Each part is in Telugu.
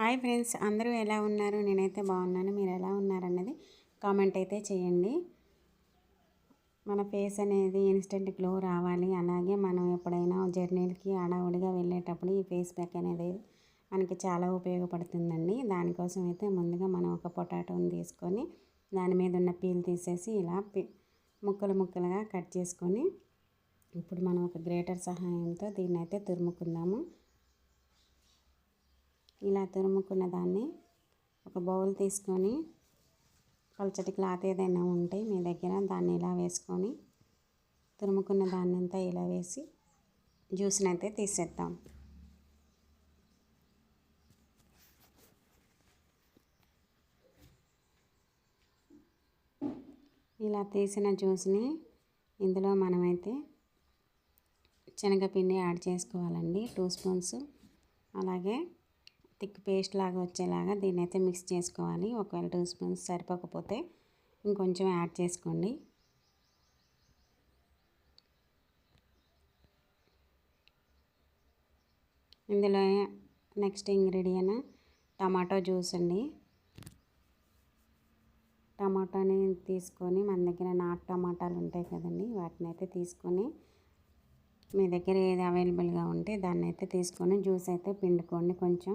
హాయ్ ఫ్రెండ్స్ అందరూ ఎలా ఉన్నారు? నేనైతే బాగున్నాను. మీరు ఎలా ఉన్నారన్నది కామెంట్ అయితే చేయండి. మన ఫేస్ అనేది ఇన్స్టెంట్ గ్లో రావాలి. అలాగే మనం ఎప్పుడైనా జర్నీలకి అడావుడిగా వెళ్ళేటప్పుడు ఈ ఫేస్ ప్యాక్ అనేది మనకి చాలా ఉపయోగపడుతుందండి. దానికోసం అయితే ముందుగా మనం ఒక పొటాటోని తీసుకొని దాని మీద ఉన్న పీల్ తీసేసి ఇలా ముక్కలు ముక్కలుగా కట్ చేసుకొని ఇప్పుడు మనం ఒక గ్రేటర్ సహాయంతో దీన్ని అయితే తురుముకుందాము. ఇలా తురుముకున్న దాన్ని ఒక బౌల్ తీసుకొని పలచటి క్లాత్ ఏదైనా ఉంటే మీ దగ్గర దాన్ని ఇలా వేసుకొని తురుముకున్న దాన్ని అంతా ఇలా వేసి జ్యూస్ని అయితే తీసేద్దాం. ఇలా తీసిన జ్యూస్ని ఇందులో మనమైతే శనగపిండి యాడ్ చేసుకోవాలండి టూ స్పూన్స్. అలాగే థిక్ పేస్ట్ లాగా వచ్చేలాగా దీన్ని అయితే మిక్స్ చేసుకోవాలి. ఒకవేళ టూ స్పూన్స్ సరిపోకపోతే ఇంకొంచెం యాడ్ చేసుకోండి. ఇందులో నెక్స్ట్ ఇంగ్రీడియంట్ టమాటో జ్యూస్ అండి. టమాటాని తీసుకొని మన దగ్గర నాటు టమాటాలు ఉంటాయి కదండి వాటిని అయితే తీసుకొని మీ దగ్గర ఏది అవైలబుల్గా ఉంటే దాన్ని అయితే తీసుకొని జ్యూస్ అయితే పిండుకోండి కొంచెం.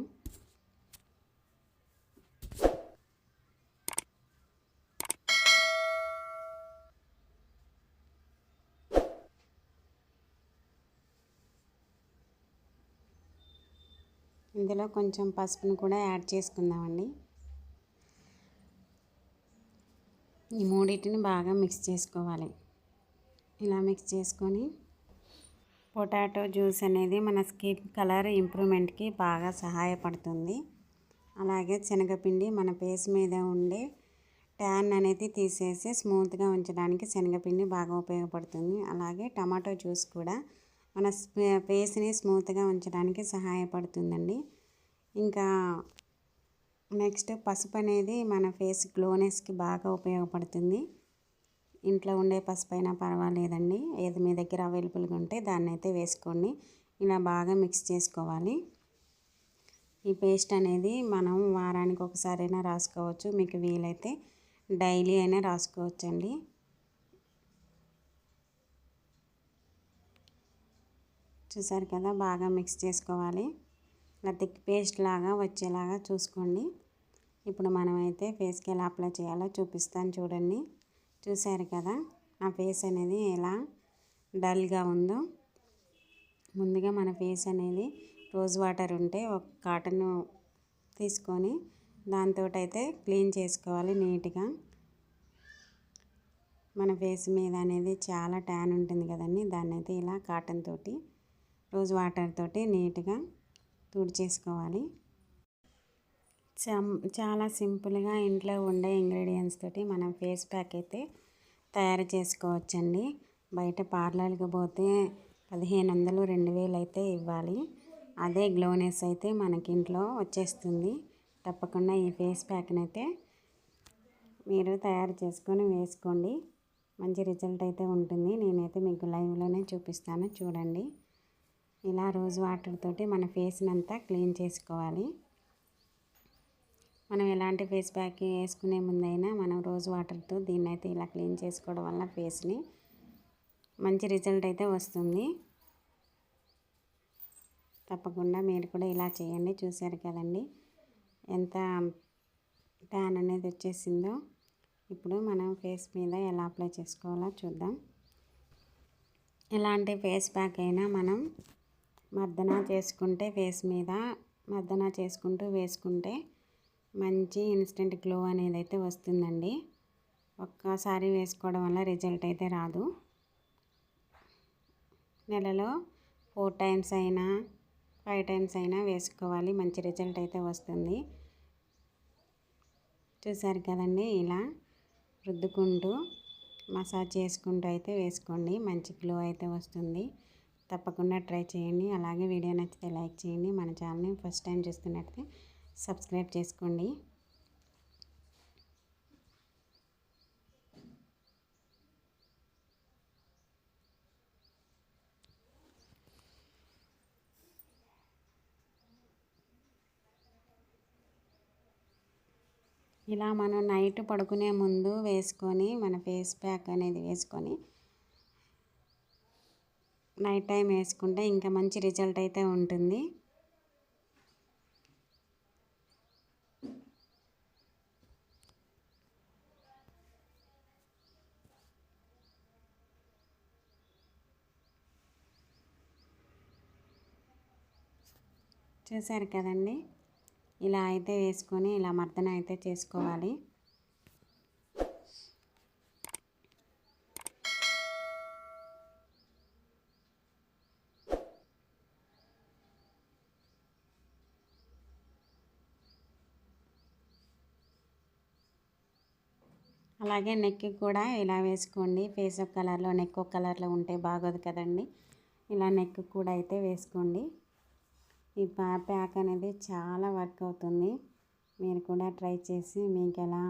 ఇందులో కొంచెం పసుపును కూడా యాడ్ చేసుకుందామండి. ఈ మూడింటిని బాగా మిక్స్ చేసుకోవాలి. ఇలా మిక్స్ చేసుకొని పొటాటో జ్యూస్ అనేది మన స్కిన్ కలర్ ఇంప్రూవ్మెంట్కి బాగా సహాయపడుతుంది. అలాగే శనగపిండి మన ఫేస్ మీద ఉండే ట్యాన్ అనేది తీసేసి స్మూత్గా ఉంచడానికి శనగపిండి బాగా ఉపయోగపడుతుంది. అలాగే టమాటో జ్యూస్ కూడా మన ఫేస్ని స్మూత్గా ఉంచడానికి సహాయపడుతుందండి. ఇంకా నెక్స్ట్ పసుపు అనేది మన ఫేస్ గ్లోనెస్కి బాగా ఉపయోగపడుతుంది. ఇంట్లో ఉండే పసుపు అయినా పర్వాలేదండి. ఏది మీ దగ్గర అవైలబుల్గా ఉంటే దాన్ని అయితే వేసుకోండి. ఇలా బాగా మిక్స్ చేసుకోవాలి. ఈ పేస్ట్ అనేది మనం వారానికి ఒకసారైనా రాసుకోవచ్చు. మీకు వీలైతే డైలీ అయినా రాసుకోవచ్చండి. చూసారు కదా బాగా మిక్స్ చేసుకోవాలి. ఇలా థిక్ పేస్ట్ లాగా వచ్చేలాగా చూసుకోండి. ఇప్పుడు మనమైతే ఫేస్కి ఎలా అప్లై చేయాలో చూపిస్తాను చూడండి. చూసారు కదా ఆ ఫేస్ అనేది ఎలా డల్గా ఉందో. ముందుగా మన ఫేస్ అనేది రోజ్ వాటర్ ఉంటే ఒక కాటన్ తీసుకొని దాంతో అయితే క్లీన్ చేసుకోవాలి నీట్గా. మన ఫేస్ మీద అనేది చాలా ట్యాన్ ఉంటుంది కదండి దాన్ని అయితే ఇలా కాటన్ తోటి. రోజ్ వాటర్ తోటి నీట్గా తుడిచేసుకోవాలి. చాలా సింపుల్గా ఇంట్లో ఉండే ఇంగ్రీడియంట్స్ తోటి మనం ఫేస్ ప్యాక్ అయితే తయారు చేసుకోవచ్చండి. బయట పార్లర్కి పోతే పదిహేను వందలు రెండు వేలు అయితే ఇవ్వాలి. అదే గ్లోనెస్ అయితే మనకి ఇంట్లో వచ్చేస్తుంది. తప్పకుండా ఈ ఫేస్ ప్యాక్ని అయితే మీరు తయారు చేసుకొని వేసుకోండి. మంచి రిజల్ట్ అయితే ఉంటుంది. నేనైతే మీకు లైవ్లోనే చూపిస్తాను. చూడండి. ఇలా రోజు వాటర్ తోటి మన ఫేస్ని అంతా క్లీన్ చేసుకోవాలి. మనం ఎలాంటి ఫేస్ ప్యాక్ వేసుకునే ముందైనా మనం రోజు వాటర్తో దీన్ని అయితే ఇలా క్లీన్ చేసుకోవడం వల్ల ఫేస్ని మంచి రిజల్ట్ అయితే వస్తుంది. తప్పకుండా మీరు కూడా ఇలా చేయండి. చూసారు కదండి. ఎంత ట్యాన్ అనేది వచ్చేసిందో ఇప్పుడు మనం ఫేస్ మీద ఎలా అప్లై చేసుకోవాలో చూద్దాం. ఎలాంటి ఫేస్ ప్యాక్ అయినా మనం మర్దన చేసుకుంటే ఫేస్ మీద మర్దన చేసుకుంటూ వేసుకుంటే మంచి ఇన్స్టెంట్ గ్లో అనేది అయితే వస్తుందండి. ఒక్కసారి వేసుకోవడం వల్ల రిజల్ట్ అయితే రాదు. నెలలో ఫోర్ టైమ్స్ అయినా ఫైవ్ టైమ్స్ అయినా వేసుకోవాలి. మంచి రిజల్ట్ అయితే వస్తుంది. చూసారు కదండి ఇలా రుద్దుకుంటూ మసాజ్ చేసుకుంటూ అయితే వేసుకోండి. మంచి గ్లో అయితే వస్తుంది. తప్పకుండా ట్రై చేయండి. అలాగే వీడియో నచ్చితే లైక్ చేయండి. మన ఛానల్ని ఫస్ట్ టైం చూస్తున్నట్లయితే సబ్స్క్రైబ్ చేసుకోండి. ఇలా మనం నైట్ పడుకునే ముందు వేసుకొని మన ఫేస్ ప్యాక్ అనేది వేసుకొని నైట్ టైం వేసుకుంటే ఇంకా మంచి రిజల్ట్ అయితే ఉంటుంది. చూసారు కదండి? ఇలా అయితే వేసుకొని ఇలా మర్దన అయితే చేసుకోవాలి. అలాగే నెక్ కూడా ఇలా వేసుకోండి. ఫేస్ ఒక కలర్లో నెక్ ఒక కలర్లో ఉంటే బాగోదు కదండి. ఇలా నెక్ కూడా అయితే వేసుకోండి. ఈ ప్యాక్ అనేది చాలా వర్క్ అవుతుంది. మీరు కూడా ట్రై చేసి మీకు ఎలా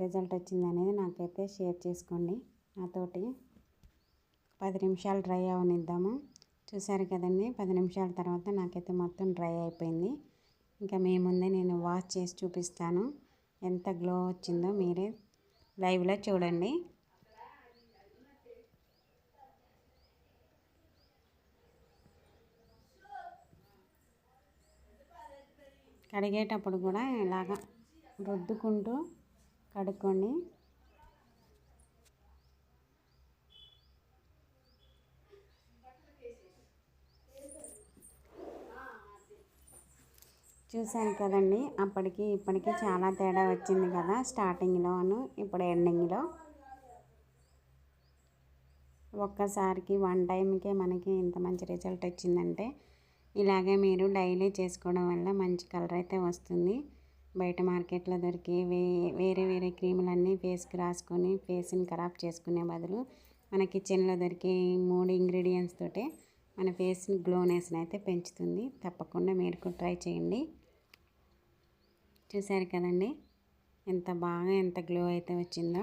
రిజల్ట్ వచ్చింది అనేది నాకైతే షేర్ చేసుకోండి. నాతోటి పది నిమిషాలు డ్రై అవనిద్దాము. చూసారు కదండి పది నిమిషాల తర్వాత నాకైతే మొత్తం డ్రై అయిపోయింది. ఇంకా మీ ముందే నేను వాష్ చేసి చూపిస్తాను. ఎంత గ్లో వచ్చిందో మీరే లైవ్లో చూడండి. కడిగేటప్పుడు కూడా ఇలాగ రుద్దుకుంటూ కడుక్కోండి చూశాను కదండి. అప్పటికి ఇప్పటికి చాలా తేడా వచ్చింది కదా స్టార్టింగ్లోను ఇప్పుడు ఎండింగ్లో. ఒక్కసారికి వన్ టైంకే మనకి ఇంత మంచి రిజల్ట్ వచ్చిందంటే ఇలాగే మీరు డైలీ చేసుకోవడం వల్ల మంచి కలర్ అయితే వస్తుంది. బయట మార్కెట్లో దొరికే వే వేరే వేరే క్రీములన్నీ ఫేస్కి రాసుకొని ఫేస్ని ఖరాబ్ చేసుకునే బదులు మన కిచెన్లో దొరికే మూడు ఇంగ్రీడియంట్స్ తోటే మన ఫేస్ని గ్లోనెస్ని అయితే పెంచుతుంది. తప్పకుండా మీరు కూడా ట్రై చేయండి. చూసారు కదండి. ఎంత బాగా ఎంత గ్లో అయితే వచ్చిందో.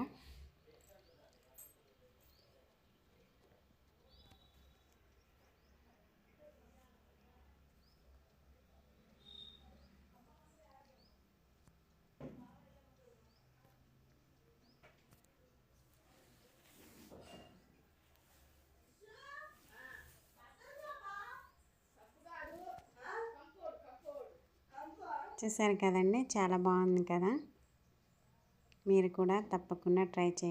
చూసారు కదండి చాలా బాగుంది కదా. మీరు కూడా తప్పకుండా ట్రై చేయండి.